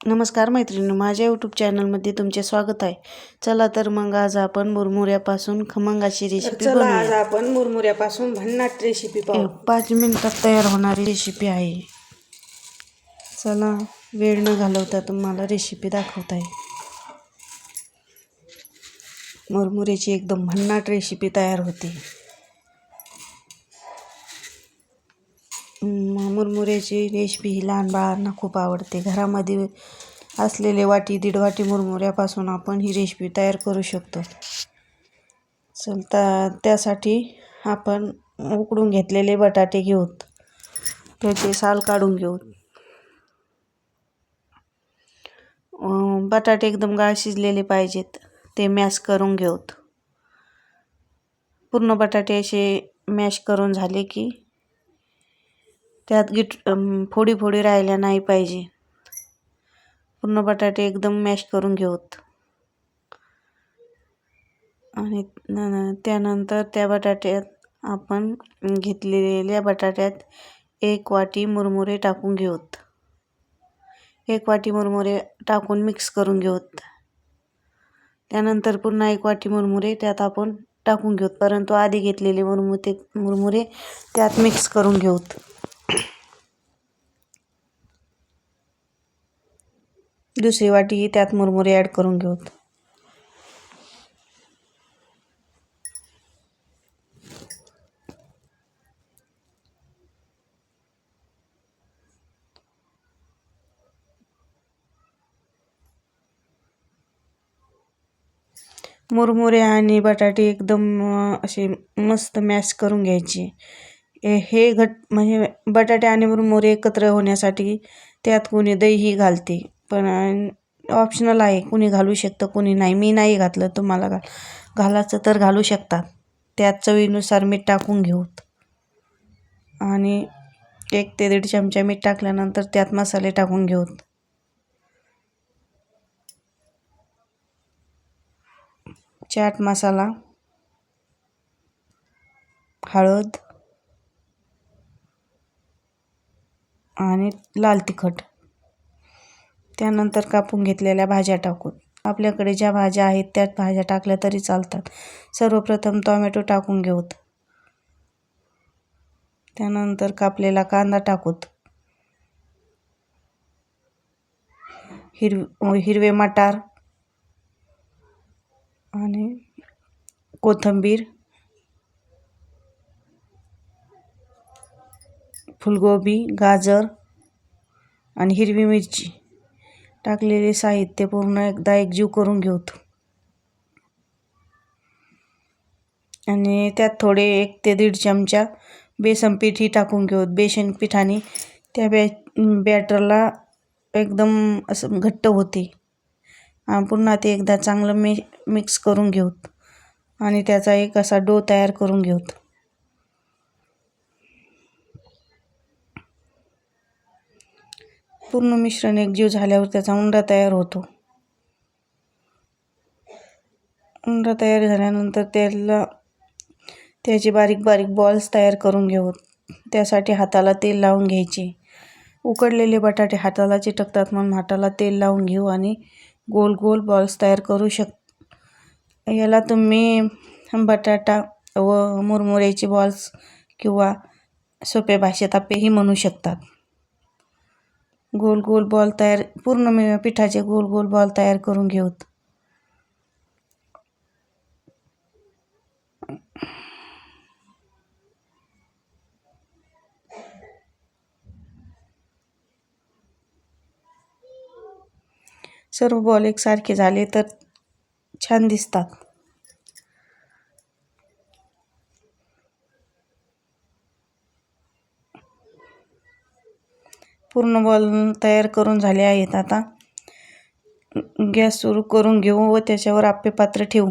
नमस्कार मैत्रिणी माझ्या यूट्यूब चॅनलमध्ये तुमचे स्वागत आहे. चला तर मग आज आपण मुरमुऱ्यापासून खमंग अशी रेसिपी चला आज आपण मुरमुऱ्यापासून भन्नाट रेसिपी पाहू. पाच मिनिटात तयार होणारी रेसिपी आहे. चला वेळ न घालवता तुम्हाला रेसिपी दाखवत आहे मुरमुऱ्याची एकदम भन्नाट रेसिपी तयार होते म- मुरमुऱ्याची रेसिपी ही लहान बाळांना खूप आवडते. घरामध्ये असलेले वाटी दीड वाटी मुरमुऱ्यापासून आपण ही रेसिपी तयार करू शकतो. चल त्यासाठी आपण उकडून घेतलेले बटाटे घेऊत. त्याचे साल काढून घेऊत. बटाटे एकदम गाळ शिजलेले पाहिजेत. ते मॅश करून घेऊत. पूर्ण बटाटे असे मॅश करून झाले की त्यात गिट फोडी फोडी राहिल्या नाही पाहिजे. पूर्ण बटाटे एकदम मॅश करून घेऊत. आणि न- त्यानंतर त्या बटाट्यात आपण घेतलेल्या बटाट्यात एक वाटी मुरमुरे टाकून घेऊत. एक वाटी मुरमुरे टाकून मिक्स करून घेऊत. त्यानंतर पुन्हा एक वाटी मुरमुरे त्यात आपण टाकून घेऊत. परंतु आधी घेतलेले मुरमुरे मुरमुरे त्यात मिक्स करून घेऊत. दुसरी वाटी त्यात मुरमुरे ॲड करून घेऊत. मुरमुरे आणि बटाटे एकदम असे मस्त मॅश करून घ्यायचे. हे- हे घट म्हणजे बटाटे आणि मुरमुरे एकत्र होण्यासाठी त्यात कोणी दहीही घालते. पण ऑप्शनल आहे कुणी घालू शकतं कुणी नाही. मी नाही घातलं तुम्हाला घाल घालायचं तर घालू शकतात. त्यात चवीनुसार मीठ टाकून घेऊत. आणि एक ते दीड चमचा मीठ टाकल्यानंतर त्यात मसाले टाकून घेऊत. चाट मसाला हळद आणि लाल तिखट. त्यानंतर कापून घेतलेल्या भाज्या टाकून. आपल्याकडे ज्या भाज्या आहेत त्यात भाज्या टाकल्या तरी चालतात. सर्वप्रथम टोमॅटो टाकून घेऊत. त्यानंतर कापलेला कांदा टाकूत. हिरव हिरवे मटार आणि कोथिंबीर फुलगोबी गाजर आणि हिरवी मिरची टाकलेले साहित्य पूर्ण एकदा एकजीव करून घेऊत. आणि त्यात थोडे एक ते दीड चमचा बेसन पीठही टाकून घेऊत. बेसन पिठाने त्या बॅ बॅटरला एकदम असं घट्ट होते. आणि पुन्हा ते एकदा चांगलं मे मिक्स करून घेऊत. आणि त्याचा एक असा डो तयार करून घेऊत. पूर्ण मिश्रण एकजीव झाल्यावर त्याचा उंडा तयार होतो. उंडा तयार झाल्यानंतर त्याला त्याचे बारीक बारीक बॉल्स तयार करून घेऊ. त्यासाठी हाताला तेल लावून घ्यायचे. उकडलेले बटाटे हाताला चिटकतात म्हणून हाताला तेल लावून घेऊ आणि गोल गोल बॉल्स तयार करू शक याला तुम्ही बटाटा व मुरमुऱ्याचे बॉल्स किंवा सोप्या भाषेत आपेही म्हणू शकतात. गोल गोल बॉल तयार पूर्ण पिठाचे गोल गोल बॉल तयार करून घेऊत. सर्व बॉल एकसारखे झाले तर छान दिसतात. पूर्ण बॉल तयार करून झाले आहेत. आता गॅस सुरू करून घेऊ व त्याच्यावर आपे पात्र ठेवू.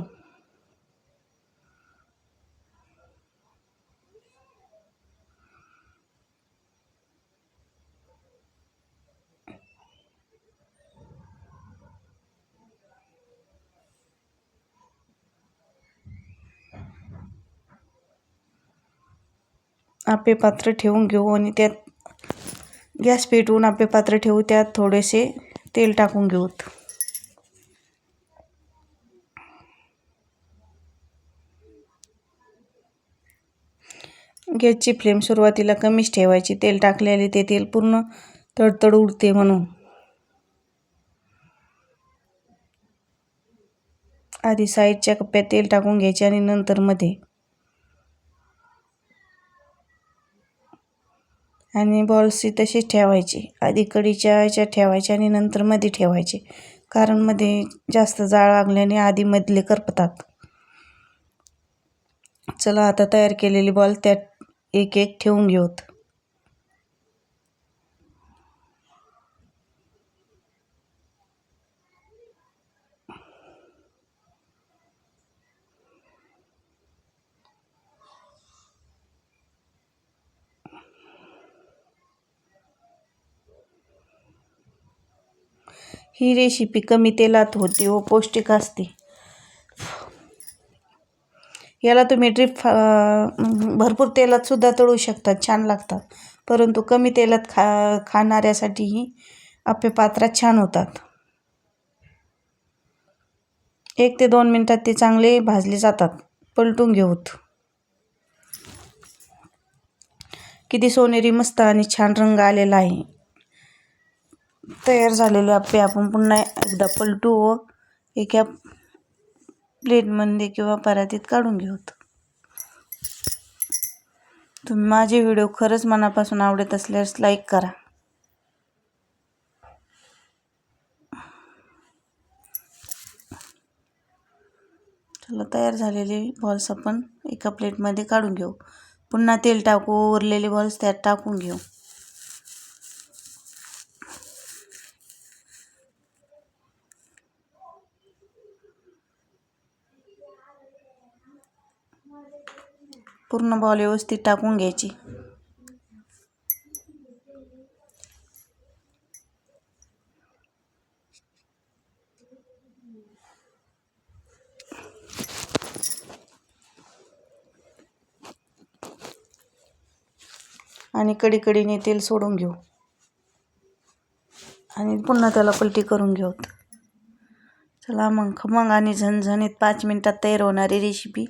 आपे पात्र ठेवून घेऊ आणि त्यात गॅस पेटवून आपले पात्र ठेवू त्यात थोडेसे तेल टाकून घेऊत. गॅसची फ्लेम सुरुवातीला कमीच ठेवायची. तेल टाकलेले ते तेल पूर्ण तडतड उडते म्हणून. आधी साईडच्या कप्प्यात तेल टाकून घ्यायचे आणि नंतर मध्ये आणि बॉल्सही तशीच ठेवायची. आधी कडीच्या ह्याच्यात ठेवायच्या आणि नंतर मध्ये ठेवायचे. कारण मध्ये जास्त जाळ लागल्याने आधी मधले करपतात. चला आता तयार केलेली बॉल त्यात एक एक ठेवून घेऊत. ही रेसिपी कमी तेलात होते व पौष्टिक असते. याला तुम्ही ड्रीप भरपूर तेलात सुद्धा तळू शकतात छान लागतात. परंतु कमी तेलात खा खाणाऱ्यासाठीही आपल्या पात्रात छान होतात. एक ते दोन मिनटात ते चांगले भाजले जातात. पलटून घेऊत. किती सोनेरी मस्त आणि छान रंग आलेला आहे. तयार झालेले आप्पे. आपण पुन्हा एकदा पलटू व एका प्लेटमध्ये किंवा परातीत काढून घेऊत तुम्ही माझे व्हिडिओ खरंच मनापासून आवडत असल्यास लाईक करा. चला तयार झालेले बॉल्स आपण एका प्लेटमध्ये काढून घेऊ. पुन्हा तेल टाकू उरलेले बॉल्स त्यात टाकून घेऊ. पूर्ण बॉल व्यवस्थित टाकून घ्यायची. आणि कडीकडीने तेल सोडून घेऊ. आणि पुन्हा त्याला पलटी करून घेऊ. चला मग खमंग आणि झणझणीत पाच मिनटात तयार होणारी रेसिपी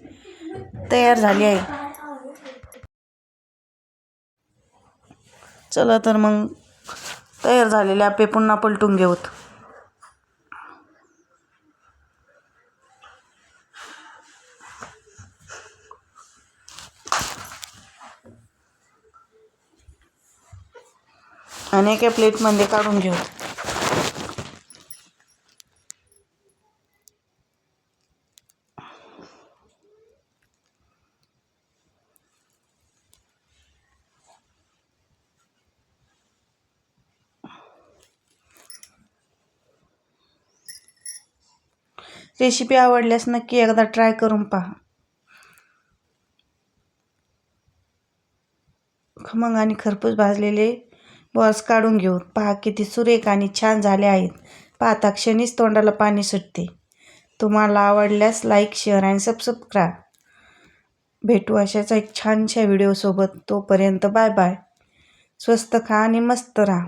तयार झाली आहे. चला तर मग तयार झालेले आपे पुन्हा पलटून घेऊत आणि एका प्लेटमध्ये काढून घेऊ. रेसिपी आवडल्यास नक्की एकदा ट्राय करून पहा. खमंग आणि खरपूस भाजलेले बॉल्स काढून घेऊ पहा किती सुरेख आणि छान झाले आहेत. पाहता क्षणीच तोंडाला पाणी सुटते. तुम्हाला आवडल्यास लाईक शेअर आणि सबस्क्राईब भेटू अशाच एक छानशा व्हिडिओसोबत तोपर्यंत बाय बाय स्वस्त खा आणि मस्त राहा.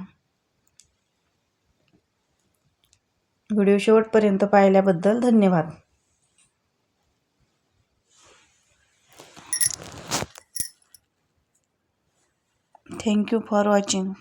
व्हिडिओ शेवटपर्यंत पाहिल्याबद्दल धन्यवाद. Thank you for watching